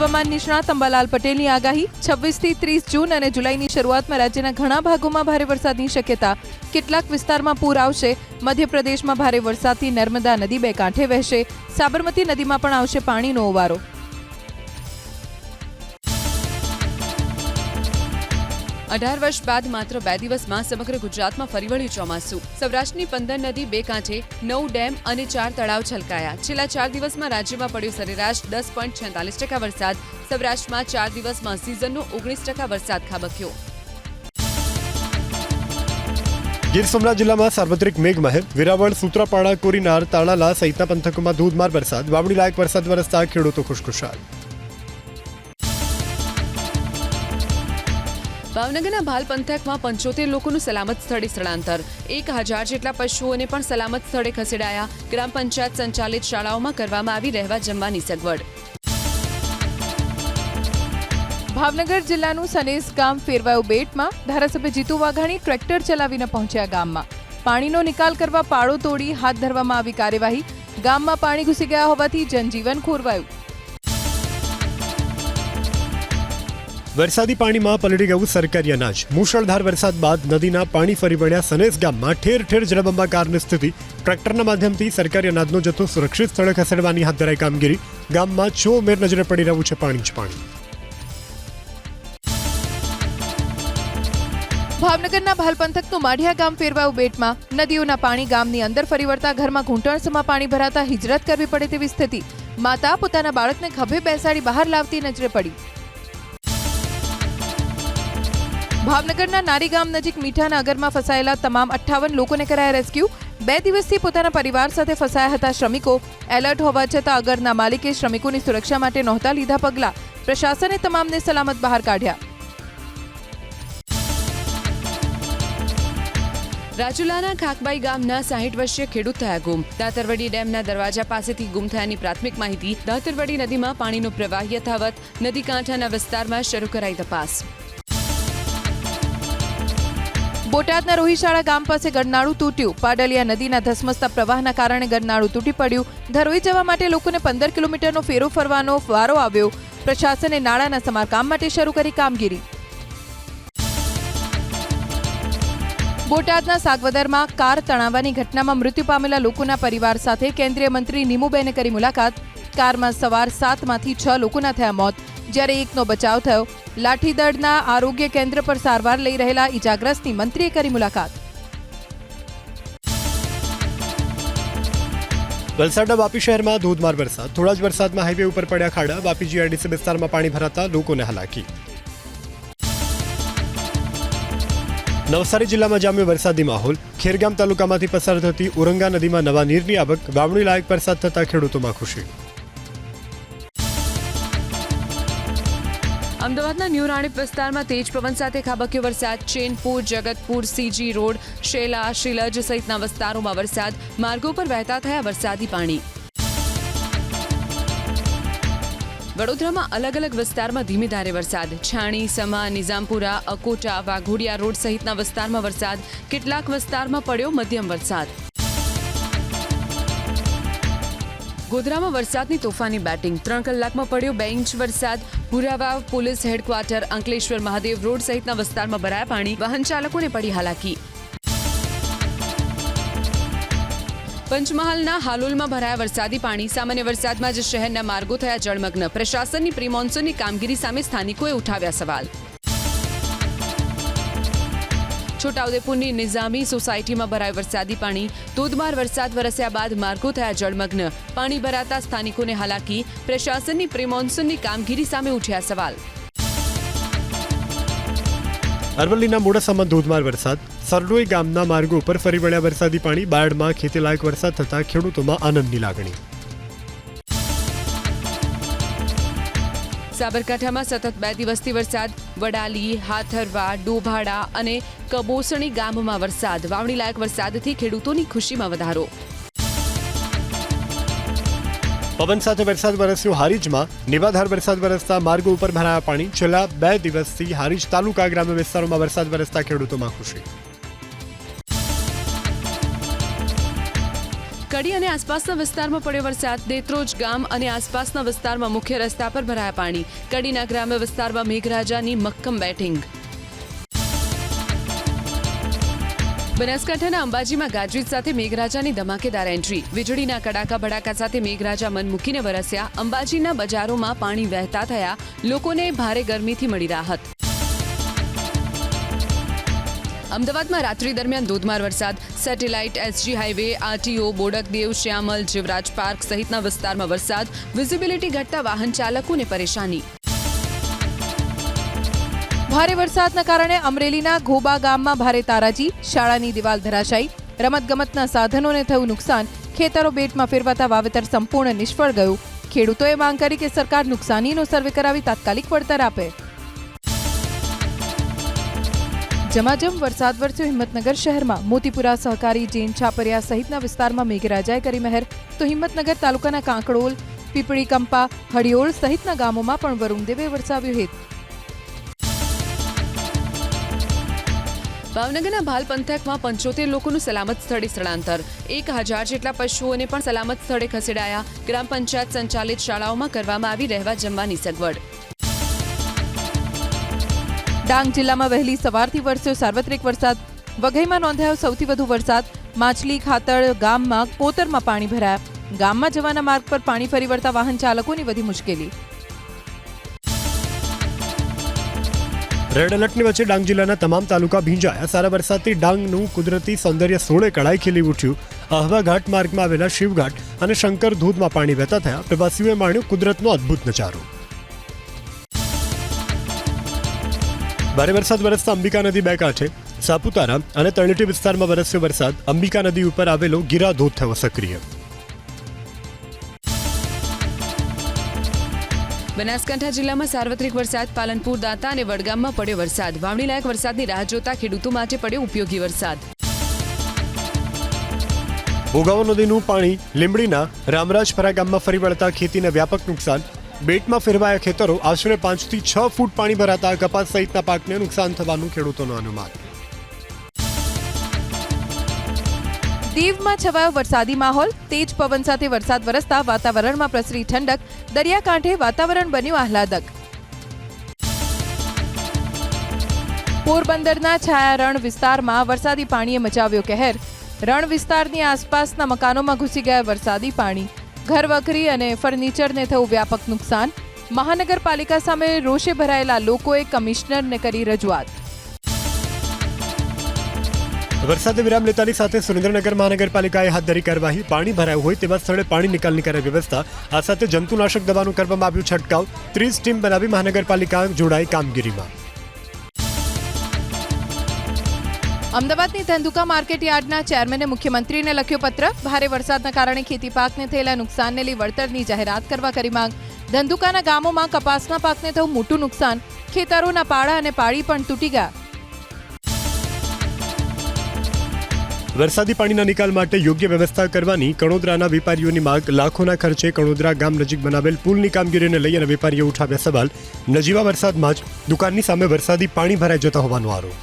હવામાન નિષ્ણાત અંબાલાલ પટેલની આગાહી છવ્વીસથી ત્રીસ જૂન અને જુલાઈની શરૂઆતમાં રાજ્યના ઘણા ભાગોમાં ભારે વરસાદની શક્યતા. કેટલાક વિસ્તારમાં પૂર આવશે. મધ્યપ્રદેશમાં ભારે વરસાદથી નર્મદા નદી બે કાંઠે વહેશે. સાબરમતી નદીમાં પણ આવશે પાણીનો ઓવારો. અઢાર વર્ષ બાદ માત્ર બે દિવસમાં સમગ્ર ગુજરાતમાં ફરી વળ્યું ચોમાસું. સૌરાષ્ટ્રની પંદર નદી બે કાંઠે, નવ ડેમ અને ચાર તળાવ છલકાયા. છેલ્લા ચાર દિવસમાં રાજ્યમાં પડ્યો સરેરાશ દસ પોઈન્ટ છેતાલીસ ટકા વરસાદ. સૌરાષ્ટ્રમાં ચાર દિવસમાં સિઝનનો ઓગણીસ ટકા વરસાદ ખાબક્યો. ગીર સોમનાથ જિલ્લામાં સાર્વત્રિક મેઘમહેર, વેરાવળ, સૂત્રાપાડા, કોરીનાર તાળાલા સહિતના પંથકોમાં ધોધમાર વરસાદ, વાવણી લાયક વરસાદ વરસતા ખેડૂતો ખુશખુશાલ. ભાવનગરના ભાલ પંથકમાં પંચોતેર લોકોનું સલામત સ્થળે સ્થળાંતર. એક હજાર જેટલા પશુઓને પણ સલામત સ્થળે ખસેડાયા. ગ્રામ પંચાયત સંચાલિત શાળાઓમાં કરવામાં આવી રહેવા જમવાની સગવડ. ભાવનગર જિલ્લાનું સનેસ ગામ ફેરવાયું બેટમાં. ધારાસભ્ય જીતુ વાઘાણી ટ્રેક્ટર ચલાવીને પહોંચ્યા ગામમાં. પાણીનો નિકાલ કરવા પાળો તોડી હાથ ધરવામાં આવી કાર્યવાહી. ગામમાં પાણી ઘૂસી ગયા હોવાથી જનજીવન ખોરવાયું. વરસાદી પાણીમાં પલટી ગયું સરકારી અનાજ. મુશળધાર વરસાદ બાદ નદીના પાણી ફરી વળ્યા. સનેસ ગામમાં ઠેર ઠેર જળબંબાકારની સ્થિતિ. ટ્રેક્ટરના માધ્યમથી સરકારી અનાજનો જથ્થો સુરક્ષિત સ્થળે ખસેડવાની હાથ ધરાઈ કામગીરી. ગામમાં મેર નજરે પડી રહ્યું છે પાણી જ પાણી. ભાવનગરના ભાલ પંથકનું માઢિયા ગામ ફેરવાયું બેટમાં. નદીઓના પાણી ગામની અંદર ફરી વળતા ઘરમાં ઘૂંટણસમાં પાણી ભરાતા હિજરત કરવી પડે તેવી સ્થિતિ. માતા પોતાના બાળકને ખભે બેસાડી બહાર લાવતી નજરે પડી. ભાવનગરના નારીગામ નજીક મીઠાના અગરમાં ફસાયેલા તમામ અઠ્ઠાવન લોકોને કરાયા રેસ્ક્યુ. બે દિવસથી પોતાના પરિવાર સાથે ફસાયા હતા શ્રમિકો. એલર્ટ હોવા છતાં અગરના માલિકે શ્રમિકોની સુરક્ષા માટે નહોતા લીધા પગલાં. પ્રશાસને તમામને સલામત બહાર કાઢ્યા. રાજુલાના ખાકબાઈ ગામના સાહીઠ વર્ષીય ખેડૂત થયા ગુમ. દાતરવડી ડેમના દરવાજા પાસેથી ગુમ થયાની પ્રાથમિક માહિતી દાતરવડી નદીમાં પાણીનો પ્રવાહ યથાવત, નદી કાંઠાના વિસ્તારમાં શરૂ કરાઈ તપાસ. બોટાદના રોહિશાળા ગામ પાસે ગરનાળું તૂટ્યું. પાડલિયા નદીના ધસમસતા પ્રવાહના કારણે ગરનાળું તૂટી પડ્યું. ધરોઈ જવા માટે લોકોને પંદર કિલોમીટરનો ફેરો ફરવાનો વારો આવ્યો. પ્રશાસને નાળાના સમારકામ માટે શરૂ કરી કામગીરી. બોટાદના સાગવદરમાં કાર તણાવવાની ઘટનામાં મૃત્યુ પામેલા લોકોના પરિવાર સાથે કેન્દ્રીય મંત્રી નીમુબેને કરી મુલાકાત. કારમાં સવાર સાતમાંથી છ લોકોના થયા મોત. જ્યારે એકનો બચાવ થયો. લાઠીદળના આરોગ્ય કેન્દ્ર પર સારવાર લઈ રહેલા ઇજાગ્રસ્તની મંત્રીએ કરી મુલાકાત. વલસાડના વાપી શહેરમાં ધોધમાર વરસાદ. થોડા જ વરસાદમાં હાઈવે ઉપર પડ્યા ખાડા. વાપી જીઆરડીસી વિસ્તારમાં પાણી ભરાતા લોકોને હાલાકી. નવસારી જિલ્લામાં જામ્યો વરસાદી માહોલ. ખેરગામ તાલુકામાંથી પસાર થતી ઉરંગા નદીમાં નવા નીરની આવક. વાવણી લાયક વરસાદ થતા ખેડૂતોમાં ખુશી. અમદાવાદના ન્યૂ રાણીપ વિસ્તારમાં તેજ પવન સાથે ખાબક્યો વરસાદ. ચેનપુર, જગતપુર, સીજી રોડ, શેલા, શિલજ સહિતના વિસ્તારોમાં વરસાદ. માર્ગો પર વહેતા થયા વરસાદી પાણી. વડોદરામાં અલગ અલગ વિસ્તારમાં ધીમી ધારે વરસાદ. છાણી, સમા, નિઝામપુરા, અકોટા, વાઘોડિયા રોડ સહિતના વિસ્તારમાં વરસાદ. કેટલાક વિસ્તારમાં પડ્યો મધ્યમ વરસાદ. ગોધરામાં વરસાદની તોફાની બેટિંગ. ત્રણ કલાકમાં પડ્યો બે ઇંચ વરસાદ. Bhuravav police headquarter, Ankleshwar Mahadev road સહિતના વિસ્તારમાં ભરાયા પાણી. વાહન ચાલકોને પડી હાલાકી. પંચમહાલના હાલોલમાં ભરાયા વરસાદી પાણી. સામાન્ય વરસાદમાં જ શહેરના માર્ગો થયા જળમગ્ન. પ્રશાસનની પ્રી કામગીરી સામે સ્થાનિકોએ ઉઠાવ્યા સવાલ. છોટાઉદેપુરની નિઝામી સોસાયટીમાં ભરાય વરસાદી પાણી, ધોધમાર વરસાદ વરસ્યા બાદ માર્ગો થયા જળમગ્ન. પાણી ભરાતા સ્થાનિકોને હાલાકી, પ્રશાસનની પ્રિમોન્સૂનની કામગીરી સામે ઉઠ્યા સવાલ. અરવલ્લીના મોડાસામાં ધોધમાર વરસાદ. સરડોઈ ગામના માર્ગો ઉપર ફરી વળ્યા વરસાદી પાણી બાયડમાં ખેતીલાયક વરસાદ થતાં ખેડૂતોમાં આનંદની લાગણી. સાબરકાંઠામાં સતત બે દિવસથી વરસાદ. વડાલી, હાથરવા, ડોભાડા અને કબોસણી ગામમાં વરસાદ. વાવણી લાયક વરસાદથી ખેડૂતોની ખુશીમાં વધારો. પવન સાથે વરસાદ વરસ્યો હારીજમાં. નિવાધાર વરસાદ વરસતા માર્ગો ઉપર ભરાયા પાણી. છેલ્લા બે દિવસથી હારીજ તાલુકા, ગ્રામ્ય વિસ્તારોમાં વરસાદ વરસતા ખેડૂતોમાં ખુશી. કડી અને આસપાસના વિસ્તારમાં પડ્યો વરસાદ. દેત્રોજ ગામ અને આસપાસના વિસ્તારમાં મુખ્ય રસ્તા પર ભરાયા પાણી. કડીના ગ્રામ્ય વિસ્તારમાં મેઘરાજાની મક્કમ બેટિંગ. બનાસકાંઠાના અંબાજીમાં ગાજવીજ સાથે મેઘરાજાની ધમાકેદાર એન્ટ્રી. વીજળીના કડાકા ભડાકા સાથે મેઘરાજા મન મૂકીને વરસ્યા. અંબાજીના બજારોમાં પાણી વહેતા થયા. લોકોને ભારે ગરમીથી મળી રાહત. અમદાવાદમાં રાત્રિ દરમિયાન ધોધમાર વરસાદ. Satellite, SG highway RTO, Bodakdev, Shyamal, Jivraj park સહિતના વિસ્તારમાં વરસાદ. વિઝિબિલિટી ઘટતા વાહન ચાલકોને પરેશાની. ભારે વરસાદના કારણે અમરેલીના ઘોબા ગામમાં ભારે તારાજી, શાળાની દિવાલ ધરાશાયી. રમતગમતના સાધનોને થયું નુકસાન. ખેતરો બેટમાં ફેરવાતા વાવેતર સંપૂર્ણ નિષ્ફળ ગયું. ખેડૂતોએ માંગ કરી કે સરકાર નુકસાનીનો સર્વે કરાવી તાત્કાલિક વળતર આપે. જમાજમ વરસાદ વરસ્યો, હિંમતનગર શહેરમાં મોતીપુરા સહકારી જૈન છાપરિયા સહિતના વિસ્તારમાં મેઘરાજાએ કરી મહેર. તો હિંમતનગર તાલુકાના કાંકડોલ, પીપળી કંપા હડિયોળ સહિતના ગામોમાં પણ વરુણદેવે વરસાવ્યું હેત. ભાવનગરના ભાલ પંથકમાં પંચોતેર લોકોનું સલામત સ્થળે સ્થળાંતર. એક હજાર જેટલા પશુઓને પણ સલામત સ્થળે ખસેડાયા. ગ્રામ પંચાયત સંચાલિત શાળાઓમાં કરવામાં આવી રહેવા જમવાની સગવડ. ડાંગ જિલ્લામાં વહેલી સવારથી વરસ્યો સાર્વત્રિક વરસાદ. વઘઈમાં નોંધાયો સૌથી વધુ વરસાદ. માછલી, ખાતર ગામમાં કોતરમાં પાણી ભરાયા. ગામમાં જવાના માર્ગ પર પાણી ફરી વળતા વાહન ચાલકોની વધી મુશ્કેલી. રેડ એલર્ટની વચ્ચે ડાંગ જિલ્લાના તમામ તાલુકા ભીંજાયા. સારા વરસાદથી ડાંગનું કુદરતી સૌંદર્ય સોળે કળાઈ ખીલી ઉઠ્યું. આહવા ઘાટ માર્ગમાં આવેલા શિવઘાટ અને શંકર ધોધમાં પાણી વહેતા થયા. પ્રવાસીઓએ માણ્યો કુદરતનો અદ્ભુત નજારો. ભારે વરસાદ વરસતા અંબિકા નદી બે કાંઠે સાપુતારા અને તળેટી વિસ્તારમાં વરસ્યો વરસાદ અંબિકા નદી ઉપર આવેલો ગીરા ધોધ થયો સક્રિય. બનાસકાંઠા જિલ્લામાં સાર્વત્રિક વરસાદ પાલનપુર દાંતા અને વડગામમાં પડ્યો વરસાદ. વાવણી લાયક વરસાદની રાહ જોતા ખેડૂતો માટે પડ્યો ઉપયોગી વરસાદ. ભોગાવો નદીનું પાણી લીંબડીના રામરાજપરા ગામમાં ફરી વળતા ખેતીને વ્યાપક નુકસાન બેટમાં ફેરવાયા ખેતરો. આશરે પાંચથી છ ફૂટ પાણી ભરાતા કપાસ સહિતના પાકને નુકસાન થવાનું ખેડૂતોનું અનુમાન. દીવમાં છવાયો વરસાદી માહોલ. તેજ પવન સાથે વરસાદ વરસતા વાતાવરણમાં પ્રસરી ઠંડક. દરિયાકાંઠે વાતાવરણ બન્યું આહલાદક. પોરબંદરના છાયા રણ વિસ્તારમાં વરસાદી પાણીએ મચાવ્યો કહેર. રણ વિસ્તારની આસપાસના મકાનોમાં ઘૂસી ગયા વરસાદી પાણી. ઘર વખરી અને ફર્નિચરને થયું વ્યાપક નુકસાન. મહાનગરપાલિકા સામે રોષે ભરાયેલા લોકોએ કમિશનરને કરી રજૂઆત. વરસાદે વિરામ લેતાની સાથે સુરેન્દ્રનગર મહાનગરપાલિકાએ હાથ ધરી કાર્યવાહી. પાણી ભરાયું હોય તેવા સ્થળે પાણી નિકાલની કરે વ્યવસ્થા. આ સાથે જંતુનાશક દવાનું કરવામાં આવ્યું છંટકાવ. ત્રીસ ટીમ બનાવી મહાનગરપાલિકા જોડાઈ કામગીરીમાં. અમદાવાદની ધંધુકા માર્કેટ યાર્ડના ચેરમેને મુખ્યમંત્રીને લખ્યો પત્ર, ભારે વરસાદના કારણે ખેતી પાકને થયેલા નુકસાનને લઈ વળતરની જાહેરાત કરવા કરી માંગ. ધંધુકાના ગામોમાં કપાસના પાકને થયું મોટું નુકસાન. ખેતરોના પાળા અને પાળી પણ તૂટી ગયા. વરસાદી પાણીના નિકાલ માટે યોગ્ય વ્યવસ્થા કરવાની કણોદરાના વેપારીઓની માંગ. લાખોના ખર્ચે કણોદરા ગામ નજીક બનાવેલ પુલની કામગીરીને લઈ અને વેપારીઓ ઉઠાવ્યા સવાલ. નજીવા વરસાદમાં જ દુકાનની સામે વરસાદી પાણી ભરાઈ જતા હોવાનો આરોપ.